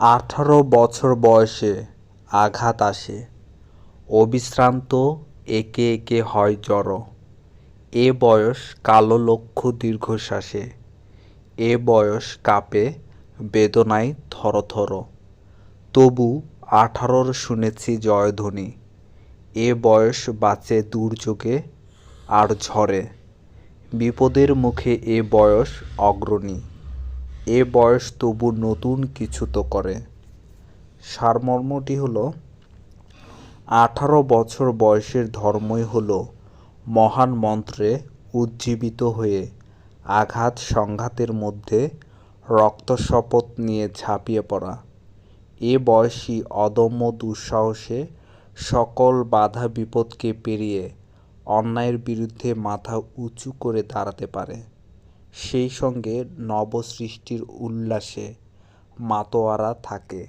আঠারো বছর বয়সে আঘাত আসে। অবিশ্রান্ত, একে একে হয় জড়ো। এ বয়স কালো লক্ষ্য দীর্ঘশ্বাসে। এ বয়স কাপে, বেদনায় থরথর। তবু আঠারোর শুনেছি জয়ধ্বনি। এ বয়স বাঁচে দুর্যোগে আর ঝড়ে বিপদের মুখে এ বয়স অগ্রণী। এ বয়স তবু নতুন কিছু তো করে। সারমর্মটি হলো, আঠারো বছর বয়সের ধর্মই হলো মহান মন্ত্রে উজ্জীবিত হয়ে আঘাত সংঘাতের মধ্যে রক্তশপথ নিয়ে ঝাঁপিয়ে পড়া। এ বয়সী অদম্য দুঃসাহসে সকল বাধা বিপদকে পেরিয়ে অন্যায়ের বিরুদ্ধে মাথা উঁচু করে দাঁড়াতে পারে। সেই সঙ্গে নবসৃষ্টির উল্লাসে মাতোয়ারা থাকে।